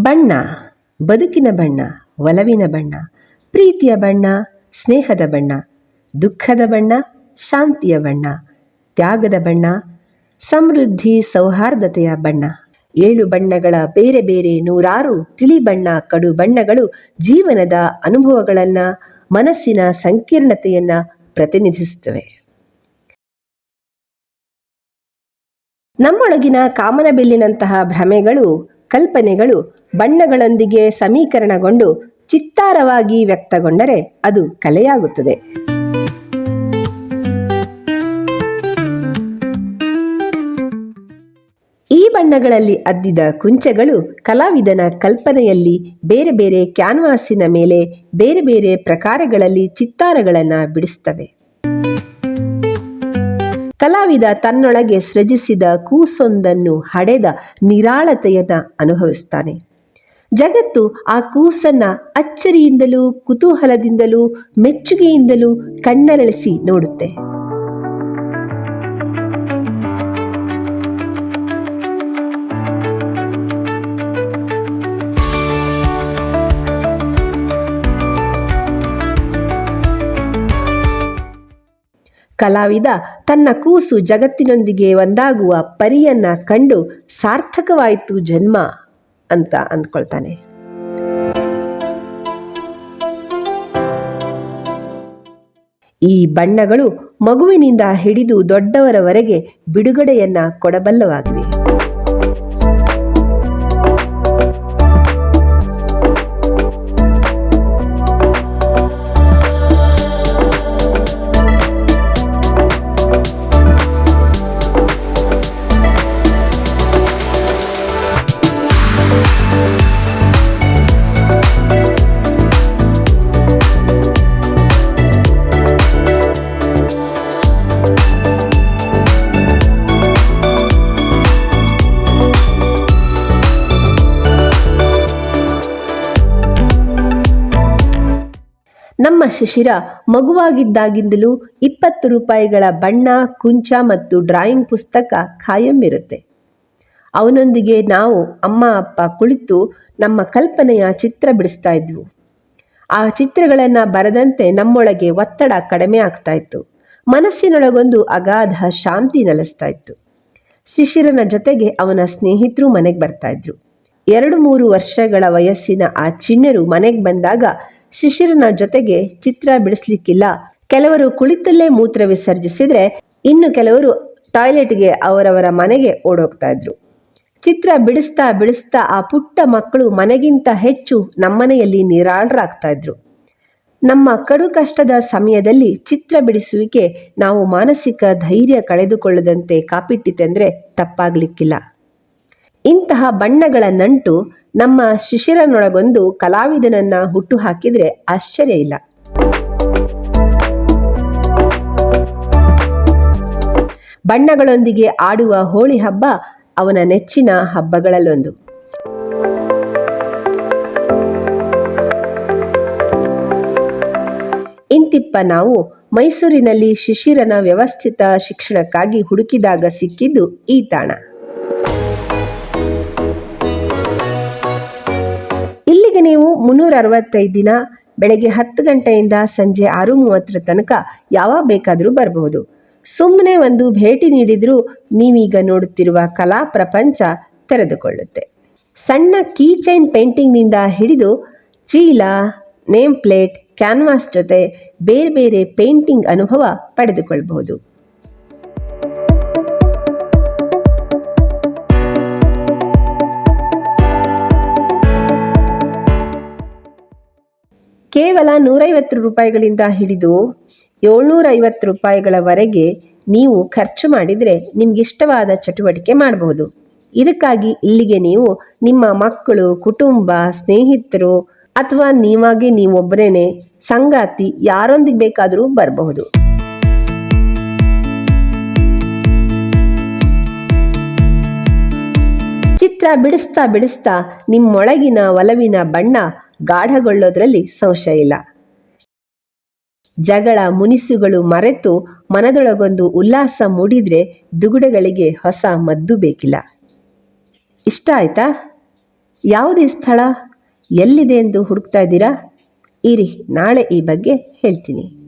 ಬಣ್ಣ, ಬದುಕಿನ ಬಣ್ಣ, ಒಲವಿನ ಬಣ್ಣ, ಪ್ರೀತಿಯ ಬಣ್ಣ, ಸ್ನೇಹದ ಬಣ್ಣ, ದುಃಖದ ಬಣ್ಣ, ಶಾಂತಿಯ ಬಣ್ಣ, ತ್ಯಾಗದ ಬಣ್ಣ, ಸಮೃದ್ಧಿ, ಸೌಹಾರ್ದತೆಯ ಬಣ್ಣ. ಏಳು ಬಣ್ಣಗಳ ಬೇರೆ ಬೇರೆ ನೂರಾರು ತಿಳಿ ಬಣ್ಣ, ಕಡು ಬಣ್ಣಗಳು ಜೀವನದ ಅನುಭವಗಳನ್ನು, ಮನಸ್ಸಿನ ಸಂಕೀರ್ಣತೆಯನ್ನು ಪ್ರತಿನಿಧಿಸುತ್ತವೆ. ನಮ್ಮೊಳಗಿನ ಕಾಮನಬಿಲ್ಲಿನಂತಹ ಭ್ರಮೆಗಳು ಕಲ್ಪನೆಗಳು ಬಣ್ಣಗಳೊಂದಿಗೆ ಸಮೀಕರಣಗೊಂಡು ಚಿತ್ತಾರವಾಗಿ ವ್ಯಕ್ತಗೊಂಡರೆ ಅದು ಕಲೆಯಾಗುತ್ತದೆ. ಈ ಬಣ್ಣಗಳಲ್ಲಿ ಅದ್ದಿದ ಕುಂಚಗಳು ಕಲಾವಿದನ ಕಲ್ಪನೆಯಲ್ಲಿ ಬೇರೆ ಬೇರೆ ಕ್ಯಾನ್ವಾಸಿನ ಮೇಲೆ ಬೇರೆ ಬೇರೆ ಪ್ರಕಾರಗಳಲ್ಲಿ ಚಿತ್ತಾರಗಳನ್ನು ಬಿಡಿಸ್ತವೆ. ಕಲಾವಿದ ತನ್ನೊಳಗೆ ಸೃಜಿಸಿದ ಕೂಸೊಂದನ್ನು ಹಡೆದ ನಿರಾಳತೆಯನ್ನ ಅನುಭವಿಸ್ತಾನೆ. ಜಗತ್ತು ಆ ಕೂಸನ್ನ ಅಚ್ಚರಿಯಿಂದಲೂ, ಕುತೂಹಲದಿಂದಲೂ, ಮೆಚ್ಚುಗೆಯಿಂದಲೂ ಕಣ್ಣರಳಿಸಿ ನೋಡುತ್ತೆ. ಕಲಾವಿದ ತನ್ನ ಕೂಸು ಜಗತ್ತಿನೊಂದಿಗೆ ಒಂದಾಗುವ ಪರಿಯನ್ನ ಕಂಡು ಸಾರ್ಥಕವಾಯಿತು ಜನ್ಮ ಅಂತ ಅಂದ್ಕೊಳ್ತಾನೆ. ಈ ಬಣ್ಣಗಳು ಮಗುವಿನಿಂದ ಹಿಡಿದು ದೊಡ್ಡವರವರೆಗೆ ಬಿಡುಗಡೆಯನ್ನ ಕೊಡಬಲ್ಲವಾಗಿವೆ. ಶಿಶಿರ ಮಗುವಾಗಿದ್ದಾಗಿಂದಲೂ ಇಪ್ಪತ್ತು ರೂಪಾಯಿಗಳ ಬಣ್ಣ, ಕುಂಚ ಮತ್ತು ಡ್ರಾಯಿಂಗ್ ಪುಸ್ತಕ ಖಾಯಂ ಇರುತ್ತೆ ಅವನೊಂದಿಗೆ ನಾವು ಅಮ್ಮ, ಅಪ್ಪ ಕುಳಿತು ನಮ್ಮ ಕಲ್ಪನೆಯ ಚಿತ್ರ ಬಿಡಿಸ್ತಾ ಇದ್ವು. ಆ ಚಿತ್ರಗಳನ್ನು ಬರದಂತೆ ನಮ್ಮೊಳಗೆ ಒತ್ತಡ ಕಡಿಮೆ ಆಗ್ತಾ ಇತ್ತು. ಮನಸ್ಸಿನೊಳಗೊಂದು ಅಗಾಧ ಶಾಂತಿ ನೆಲೆಸ್ತಾ ಇತ್ತು. ಶಿಶಿರನ ಜೊತೆಗೆ ಅವನ ಸ್ನೇಹಿತರು ಮನೆಗೆ ಬರ್ತಾ ಇದ್ರು. ಎರಡು ಮೂರು ವರ್ಷಗಳ ವಯಸ್ಸಿನ ಆ ಚಿಣ್ಣರು ಮನೆಗೆ ಬಂದಾಗ ಶಿಶಿರನ ಜೊತೆಗೆ ಚಿತ್ರ ಬಿಡಿಸ್ಲಿಕ್ಕಿಲ್ಲ. ಕೆಲವರು ಕುಳಿತಲ್ಲೇ ಮೂತ್ರ ವಿಸರ್ಜಿಸಿದ್ರೆ ಇನ್ನು ಕೆಲವರು ಟಾಯ್ಲೆಟ್ಗೆ ಅವರವರ ಮನೆಗೆ ಓಡೋಗ್ತಾ ಇದ್ರು. ಚಿತ್ರ ಬಿಡಿಸ್ತಾ ಬಿಡಿಸ್ತಾ ಆ ಪುಟ್ಟ ಮಕ್ಕಳು ಮನೆಗಿಂತ ಹೆಚ್ಚು ನಮ್ಮನೆಯಲ್ಲಿ ನಿರಾಳರಾಗ್ತಾ ಇದ್ರು. ನಮ್ಮ ಕಡು ಕಷ್ಟದ ಸಮಯದಲ್ಲಿ ಚಿತ್ರ ಬಿಡಿಸುವಿಕೆ ನಾವು ಮಾನಸಿಕ ಧೈರ್ಯ ಕಳೆದುಕೊಳ್ಳದಂತೆ ಕಾಪಿಟ್ಟಿತೆಂದ್ರೆ ತಪ್ಪಾಗ್ಲಿಕ್ಕಿಲ್ಲ. ಇಂತಹ ಬಣ್ಣಗಳ ನಂಟು ನಮ್ಮ ಶಿಶಿರನೊಳಗೊಂದು ಕಲಾವಿದನನ್ನ ಹುಟ್ಟು ಹಾಕಿದ್ರೆ ಆಶ್ಚರ್ಯ ಇಲ್ಲ. ಬಣ್ಣಗಳೊಂದಿಗೆ ಆಡುವ ಹೋಳಿ ಹಬ್ಬ ಅವನ ನೆಚ್ಚಿನ ಹಬ್ಬಗಳಲ್ಲೊಂದು. ಇಂತಿಪ್ಪ ನಾವು ಮೈಸೂರಿನಲ್ಲಿ ಶಿಶಿರನ ವ್ಯವಸ್ಥಿತ ಶಿಕ್ಷಣಕ್ಕಾಗಿ ಹುಡುಕಿದಾಗ ಸಿಕ್ಕಿದ್ದು ಈ ತಾಣ. ನೀವು ಮುನ್ನೂರ ಅರವತ್ತೈದು ದಿನ ಬೆಳಗ್ಗೆ ಹತ್ತು ಗಂಟೆಯಿಂದ ಸಂಜೆ ಆರು ಮೂವತ್ತರ ತನಕ ಯಾವಾಗ ಬೇಕಾದರೂ ಬರಬಹುದು. ಸುಮ್ಮನೆ ಒಂದು ಭೇಟಿ ನೀಡಿದರೂ ನೀವೀಗ ನೋಡುತ್ತಿರುವ ಕಲಾ ಪ್ರಪಂಚ ತೆರೆದುಕೊಳ್ಳುತ್ತೆ. ಸಣ್ಣ ಕೀ ಚೈನ್ ಪೇಂಟಿಂಗ್ನಿಂದ ಹಿಡಿದು ಚೀಲ, ನೇಮ್ ಪ್ಲೇಟ್, ಕ್ಯಾನ್ವಾಸ್ ಜೊತೆ ಬೇರೆ ಬೇರೆ ಪೇಂಟಿಂಗ್ ಅನುಭವ ಪಡೆದುಕೊಳ್ಳಬಹುದು ಕೇವಲ ನೂರೈವತ್ತು ರೂಪಾಯಿಗಳಿಂದ ಹಿಡಿದು ಏಳ್ನೂರ ಐವತ್ತು ರೂಪಾಯಿಗಳವರೆಗೆ ನೀವು ಖರ್ಚು ಮಾಡಿದರೆ ನಿಮ್ಗಿಷ್ಟವಾದ ಚಟುವಟಿಕೆ ಮಾಡಬಹುದು. ಇದಕ್ಕಾಗಿ ಇಲ್ಲಿಗೆ ನೀವು ನಿಮ್ಮ ಮಕ್ಕಳು, ಕುಟುಂಬ, ಸ್ನೇಹಿತರು ಅಥವಾ ನೀವಾಗಿ ನೀವೊಬ್ಬರೇನೆ ಸಂಗಾತಿ ಯಾರೊಂದಿಗೆ ಬೇಕಾದರೂ ಬರಬಹುದು. ಚಿತ್ರ ಬಿಡಿಸ್ತಾ ಬಿಡಿಸ್ತಾ ನಿಮ್ಮೊಳಗಿನ ಒಲವಿನ ಬಣ್ಣ ಗಾಢಗೊಳ್ಳೋದ್ರಲ್ಲಿ ಸಂಶಯ ಇಲ್ಲ. ಜಗಳ ಮುನಿಸುಗಳು ಮರೆತು ಮನದೊಳಗೊಂದು ಉಲ್ಲಾಸ ಮೂಡಿದ್ರೆ ದುಗುಡಗಳಿಗೆ ಹೊಸ ಮದ್ದು ಬೇಕಿಲ್ಲ. ಇಷ್ಟ ಆಯ್ತಾ? ಯಾವುದೇ ಸ್ಥಳ ಎಲ್ಲಿದೆ ಎಂದು ಹುಡುಕ್ತಾ ಇದ್ದೀರಾ? ಇರಿ, ನಾಳೆ ಈ ಬಗ್ಗೆ ಹೇಳ್ತೀನಿ.